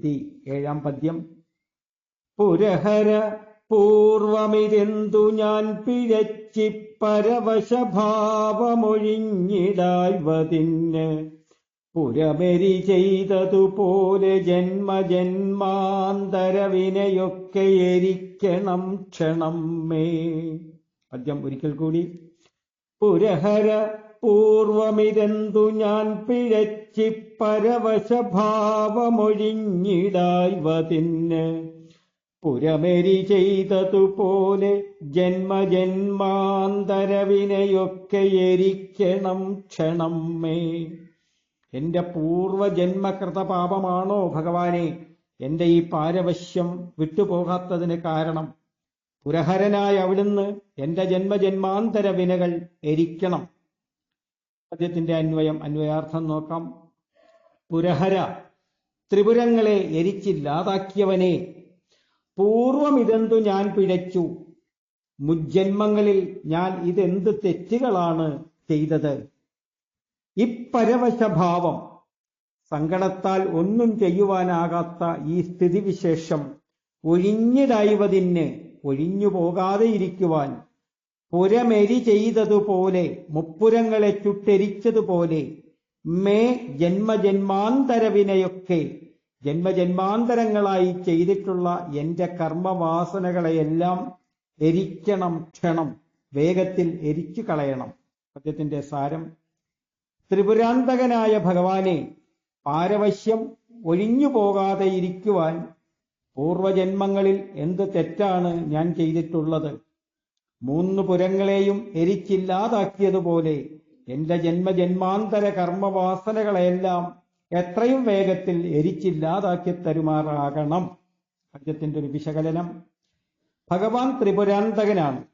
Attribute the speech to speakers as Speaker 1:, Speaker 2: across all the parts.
Speaker 1: നാൽപ്പത്തി ഏഴാം പദ്യം. പുരഹര പൂർവമിതെന്തു ഞാൻ പിഴച്ചി പരവശഭാവമൊഴിഞ്ഞിടായ്വതിന്. പുരമെരി ചെയ്തതുപോലെ ജന്മജന്മാന്തരവിനെയൊക്കെ എരിക്കണം ക്ഷണം മേ പദ്യം ഒരിക്കൽ കൂടി. പുരഹര പൂർവമിതെന്തു ഞാൻ പിഴച്ചി പരവശഭാവമൊഴിഞ്ഞിടായ്വതിന് പുരമെരി ചെയ്തതുപോലെ ജന്മജന്മാന്തരവിനെയൊക്കെ എരിക്കണം ക്ഷണം മേ എന്റെ പൂർവജന്മകൃത പാപമാണോ ഭഗവാനെ? എന്റെ ഈ പാരവശ്യം വിട്ടുപോകാത്തതിന് കാരണം പുരഹരനായ അവിടുന്ന് എന്റെ ജന്മജന്മാന്തര വിനകൾ എരിക്കണം. പദ്യത്തിന്റെ അന്വയം അന്വയാർത്ഥം നോക്കാം. പുരഹര ത്രിപുരങ്ങളെ എരിച്ചില്ലാതാക്കിയവനെ പൂർവം ഇതെന്തു ഞാൻ പിഴച്ചു? മുജ്ജന്മങ്ങളിൽ ഞാൻ ഇതെന്ത് തെറ്റുകളാണ് ചെയ്തത്? ഇപ്പരവശഭാവം സങ്കടത്താൽ ഒന്നും ചെയ്യുവാനാകാത്ത ഈ സ്ഥിതിവിശേഷം ഒഴിഞ്ഞിടായ്വതിന് ഒഴിഞ്ഞു പോകാതെ ഇരിക്കുവാൻ പുരമെരി ചെയ്തതുപോലെ മുപ്പുരങ്ങളെ ചുട്ടെരിച്ചതുപോലെ മേ ജന്മജന്മാന്തരവിനെയൊക്കെ ജന്മജന്മാന്തരങ്ങളായി ചെയ്തിട്ടുള്ള എന്റെ കർമ്മവാസനകളെയെല്ലാം എരിക്കണം ക്ഷണം വേഗത്തിൽ എരിച്ചു കളയണം. പദ്യത്തിന്റെ സാരം ത്രിപുരാന്തകനായ ഭഗവാനെ പാരവശ്യം ഒഴിഞ്ഞു പോകാതെ ഇരിക്കുവാൻ പൂർവജന്മങ്ങളിൽ എന്ത് തെറ്റാണ് ഞാൻ ചെയ്തിട്ടുള്ളത്? മൂന്ന് പുരങ്ങളെയും എരിച്ചില്ലാതാക്കിയതുപോലെ എന്റെ ജന്മജന്മാന്തര കർമ്മവാസനകളെല്ലാം എത്രയും വേഗത്തിൽ എരിച്ചില്ലാതാക്കി തരുമാറാകണം. പദ്യത്തിന്റെ ഒരു വിശകലനം. ഭഗവാൻ ത്രിപുരാന്തകനാണ്.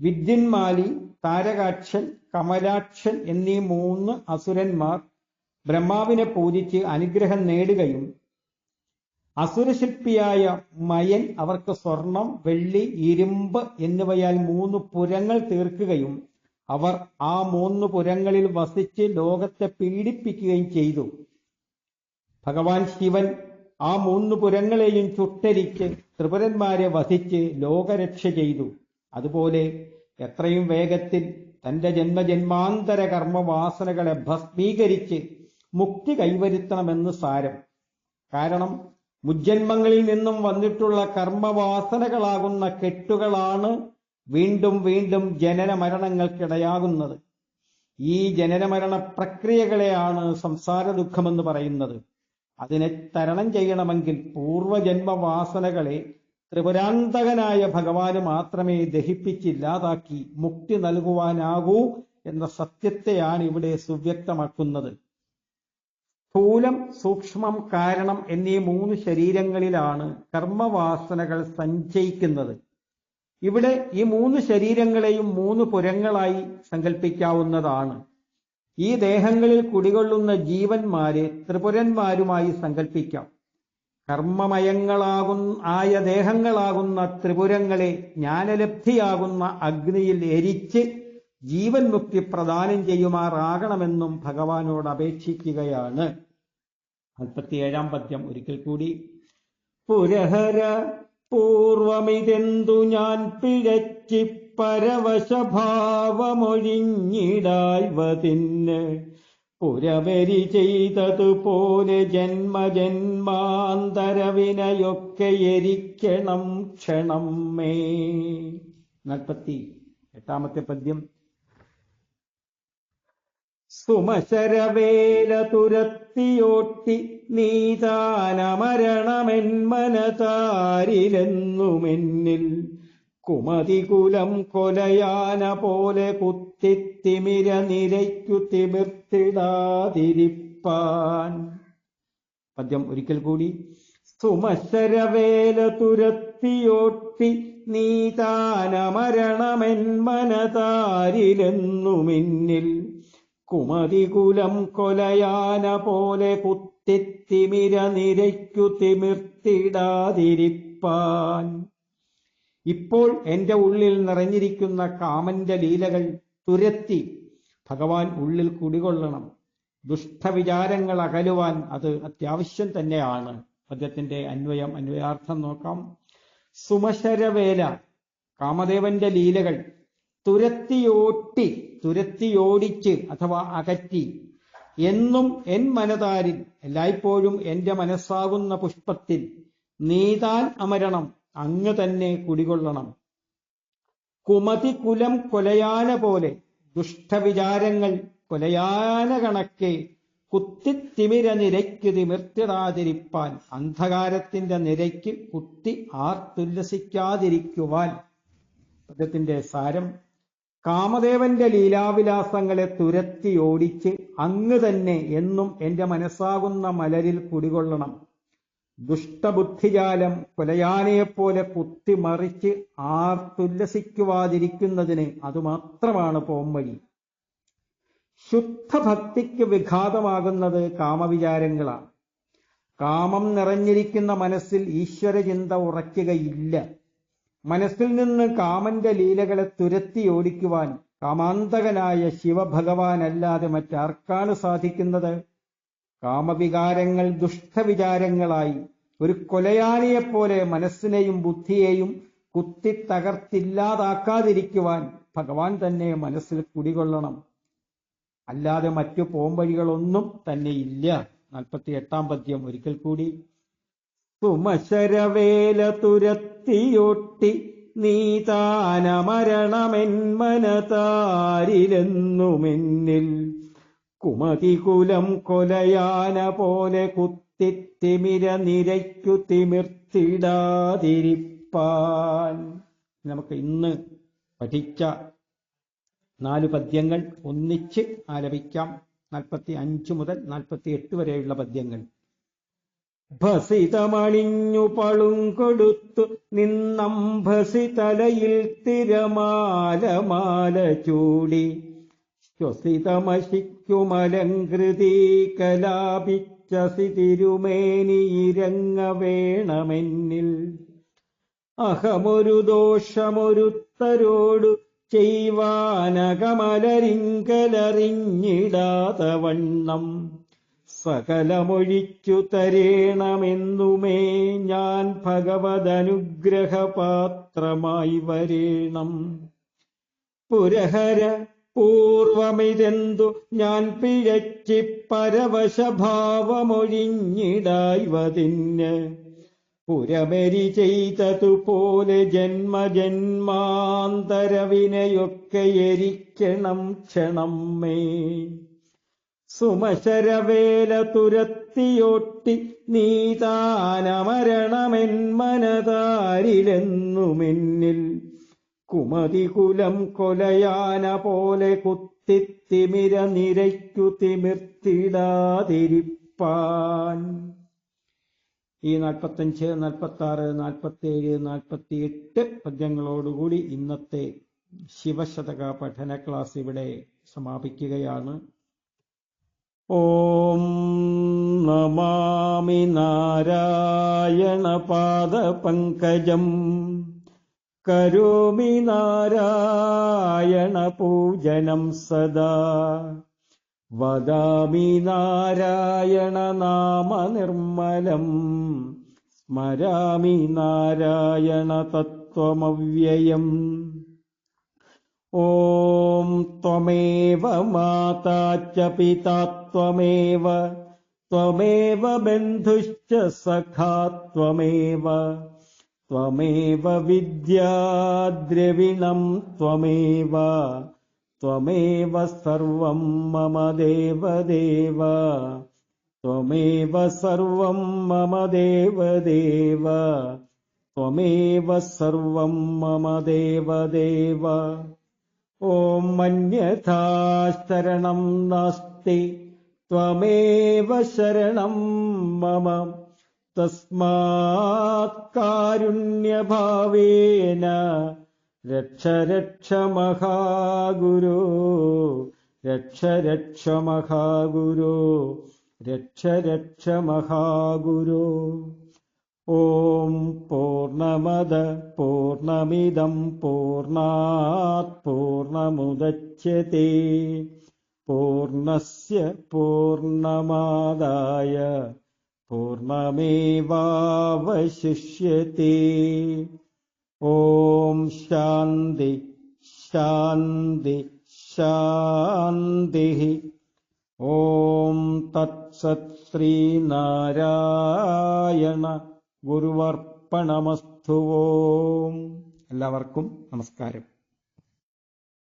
Speaker 1: വിദ്യന്മാലി താരകാക്ഷൻ കമലാക്ഷൻ എന്നീ മൂന്ന് അസുരന്മാർ ബ്രഹ്മാവിനെ പൂജിച്ച് അനുഗ്രഹം നേടുകയും അസുരശില്പിയായ മയൻ അവർക്ക് സ്വർണം വെള്ളി ഇരുമ്പ് എന്നിവയാൽ മൂന്ന് പുരങ്ങൾ തീർക്കുകയും അവർ ആ മൂന്ന് പുരങ്ങളിൽ വസിച്ച് ലോകത്തെ പീഡിപ്പിക്കുകയും ചെയ്തു. ഭഗവാൻ ശിവൻ ആ മൂന്ന് പുരങ്ങളെയും ചുട്ടരിച്ച് ത്രിപുരന്മാരെ വധിച്ച് ലോകരക്ഷ ചെയ്തു. അതുപോലെ എത്രയും വേഗത്തിൽ തന്റെ ജന്മജന്മാന്തര കർമ്മവാസനകളെ ഭസ്മീകരിച്ച് മുക്തി കൈവരുത്തണമെന്ന് സാരം. കാരണം മുജ്ജന്മങ്ങളിൽ നിന്നും വന്നിട്ടുള്ള കർമ്മവാസനകളാകുന്ന കെട്ടുകളാണ് വീണ്ടും വീണ്ടും ജനന മരണങ്ങൾക്കിടയാകുന്നത് ഈ ജനനമരണ പ്രക്രിയകളെയാണ് സംസാര ദുഃഖമെന്ന് പറയുന്നത്. അതിനെ തരണം ചെയ്യണമെങ്കിൽ പൂർവജന്മവാസനകളെ ത്രിപുരാന്തകനായ ഭഗവാന് മാത്രമേ ദഹിപ്പിച്ചില്ലാതാക്കി മുക്തി നൽകുവാനാകൂ എന്ന സത്യത്തെയാണ് ഇവിടെ സുവ്യക്തമാക്കുന്നത്. സ്ഥൂലം സൂക്ഷ്മം കാരണം എന്നീ മൂന്ന് ശരീരങ്ങളിലാണ് കർമ്മവാസനകൾ സഞ്ചയിക്കുന്നത്. ഇവിടെ ഈ മൂന്ന് ശരീരങ്ങളെയും മൂന്ന് പുരങ്ങളായി സങ്കല്പിക്കാവുന്നതാണ് ഈ ദേഹങ്ങളിൽ കുടികൊള്ളുന്ന ജീവന്മാരെ ത്രിപുരന്മാരുമായി സങ്കല്പിക്കാം കർമ്മമയങ്ങളാകുന്ന ആയ ദേഹങ്ങളാകുന്ന ത്രിപുരങ്ങളെ ജ്ഞാനലബ്ധിയാകുന്ന അഗ്നിയിൽ എരിച്ച് ജീവൻ മുക്തി പ്രദാനം ചെയ്യുമാറാകണമെന്നും ഭഗവാനോട് അപേക്ഷിക്കുകയാണ്. നാൽപ്പത്തിയേഴാം പദ്യം ഒരിക്കൽ കൂടി. പുരഹര പൂർവമിതെന്തു ഞാൻ പിഴച്ചി പരവശഭാവമൊഴിഞ്ഞിടായ്വതിന്. പുരവരി ചെയ്തതുപോലെ ജന്മജന്മാന്തരവിനയൊക്കെ എരിക്കണം ക്ഷണം മേ നാൽപ്പത്തി എട്ടാമത്തെ പദ്യം. സുമശരവേല തുരത്തിയോട്ടി നീതാനമരണമെന്മനതാരിലെന്നുമെന്നിൽ കുമതികുലം കൊലയാന പോലെ കുത്തിത്തിമിര നിരയ്ക്കു തിമിർത്തിടാതിരിപ്പാൻ. പദ്യം ഒരിക്കൽ കൂടി. സുമശരവേല തുരത്തിയോട്ടി നീതാനമരണമെന്മനതാരിലെന്നുമിന്നിൽ കുമതികുലം കൊലയാന പോലെ കുത്തിത്തിമിര നിരയ്ക്കു തിമിർത്തിടാതിരിപ്പാൻ. ഇപ്പോൾ എന്റെ ഉള്ളിൽ നിറഞ്ഞിരിക്കുന്ന കാമന്റെ ലീലകൾ തുരത്തി ഭഗവാൻ ഉള്ളിൽ കുടികൊള്ളണം. ദുഷ്ടവിചാരങ്ങൾ അകലുവാൻ അത് അത്യാവശ്യം തന്നെയാണ്. പദ്യത്തിന്റെ അന്വയം അന്വയാർത്ഥം നോക്കാം. സുമശരവേല കാമദേവന്റെ ലീലകൾ തുരത്തിയോട്ടി തുരത്തിയോടിച്ച് അഥവാ അകറ്റി. എന്നും എൻ മനതാരിൽ എല്ലായ്പ്പോഴും എന്റെ മനസ്സാകുന്ന പുഷ്പത്തിൽ നീതാൻ അമരണം അങ്ങ് തന്നെ കുടികൊള്ളണം. കുമതി കുലം കൊലയാന പോലെ ദുഷ്ടവിചാരങ്ങൾ കൊലയാന കണക്കെ കുത്തിത്തിമിര നിരയ്ക്ക് തിമിർത്തിടാതിരിപ്പാൻ അന്ധകാരത്തിന്റെ നിരയ്ക്ക് കുത്തി ആർത്തുല്ലസിക്കാതിരിക്കുവാൻ. പദ്യത്തിന്റെ സാരം കാമദേവന്റെ ലീലാവിലാസങ്ങളെ തുരത്തി ഓടിച്ച് അങ്ങ് തന്നെ എന്നും എന്റെ മനസ്സാകുന്ന മലരിൽ കുടികൊള്ളണം. ദുഷ്ടബുദ്ധിജാലം കൊലയാനയെപ്പോലെ കുത്തിമറിച്ച് ആർത്തുല്ലസിക്കുവാതിരിക്കുന്നതിന് അതുമാത്രമാണ് പോംവഴി. ശുദ്ധഭക്തിക്ക് വിഘാതമാകുന്നത് കാമവിചാരങ്ങളാണ് കാമം നിറഞ്ഞിരിക്കുന്ന മനസ്സിൽ ഈശ്വരചിന്ത ഉറയ്ക്കുകയില്ല. മനസ്സിൽ നിന്ന് കാമന്റെ ലീലകളെ തുരത്തി ഓടിക്കുവാൻ കാമാന്തകനായ ശിവഭഗവാനല്ലാതെ മറ്റാർക്കാണ് സാധിക്കുന്നത്? കാമവികാരങ്ങൾ ദുഷ്ടവിചാരങ്ങളായി ഒരു കൊലയാനിയെപ്പോലെ മനസ്സിനെയും ബുദ്ധിയെയും കുത്തി തകർത്തില്ലാതാക്കാതിരിക്കുവാൻ ഭഗവാൻ തന്നെ മനസ്സിൽ കുടികൊള്ളണം. അല്ലാതെ മറ്റു പോംവഴികളൊന്നും തന്നെ ഇല്ല. നാൽപ്പത്തി എട്ടാം പദ്യം ഒരിക്കൽ കൂടി. സുമശരവേല തുരത്തിയൊട്ടി നീതാനമരണമെന്മനതാരിലെന്നുമെന്നിൽ കുമതികുലം കൊലയാന പോലെ കുത്തിത്തിമിര നിരയ്ക്കു തിമിർത്തിടാതിരിപ്പാൻ. നമുക്ക് ഇന്ന് പഠിച്ച നാല് പദ്യങ്ങൾ ഒന്നിച്ച് ആലപിക്കാം. നാൽപ്പത്തി അഞ്ച് മുതൽ നാൽപ്പത്തി എട്ട് വരെയുള്ള പദ്യങ്ങൾ. ഭസിതമണിഞ്ഞു പളുങ്കൊടുത്തു നിന്നംഭസി തലയിൽ തിരമാല മാല ചൂടി. ശ്വസിതമശിക്കുമലങ്കൃതി കലാപിച്ചസി തിരുമേനി ഇരങ്ങ വേണമെന്നിൽ. അഹമൊരു ദോഷമൊരുത്തരോടു ചെയ്വാനകമലരിങ്കലറിഞ്ഞിടാത വണ്ണം സകലമൊഴിച്ചു തരേണമെന്നുമേ ഞാൻ ഭഗവതനുഗ്രഹപാത്രമായി വരേണം. പുരഹര പൂർവമിതെന്തു ഞാൻ പിഴച്ചി പരവശഭാവമൊഴിഞ്ഞിടായ്വതിന് പുരമരി ചെയ്തതുപോലെ ജന്മജന്മാന്തരവിനെയൊക്കെ എരിക്കണം ക്ഷണം മേ. സുമശരവേല തുരത്തിയൊട്ടി നീതാനമരണമെന്മനതാരിലെന്നുമെന്നിൽ കുമതികുലം കൊലയാന പോലെ കുത്തിത്തിമിര നിരയ്ക്കു തിമിർത്തിടാതിരിപ്പാൻ. ഈ നാൽപ്പത്തഞ്ച് നാൽപ്പത്തി ആറ് നാൽപ്പത്തി ഏഴ് നാൽപ്പത്തി എട്ട് പദ്യങ്ങളോടുകൂടി ഇന്നത്തെ ശിവശതക പഠന ക്ലാസ് ഇവിടെ സമാപിക്കുകയാണ്. ഓം നമാമി നാരായണ പാദപങ്കജം. കരോമി നാരായണ പൂജനം സദാ. വദാമി നാരായണ ॐ त्वमेव माता च पिता त्वमेव त्वमेव बन्धुश्च सखा त्वमेव त्वमेव विद्याद्रविणम् त्वमेव त्वमेव सर्वम् मम देवदेव त्वमेव सर्वम् मम देवदेव त्वमेव सर्वम् मम देवदेव। ॐ मन्यथास्तरणं नास्ति त्वमेव शरणं मम तस्मात् कारुण्यभावेन रक्ष रक्ष महागुरो रक्ष रक्ष महागुरो रक्ष रक्ष महागुरो ॐ पूर्णमद पूर्णमिदं पूर्णात् पूर्णमुदच्यते पूर्णस्य पूर्णमादाय पूर्णमेवावशिष्यते। ॐ शान्ति शान्ति शान्तिः। ॐ तत्सत् श्रीनारायण। ഗുരുവർപ്പണമസ്തു ഓം എല്ലാവർക്കും നമസ്കാരം.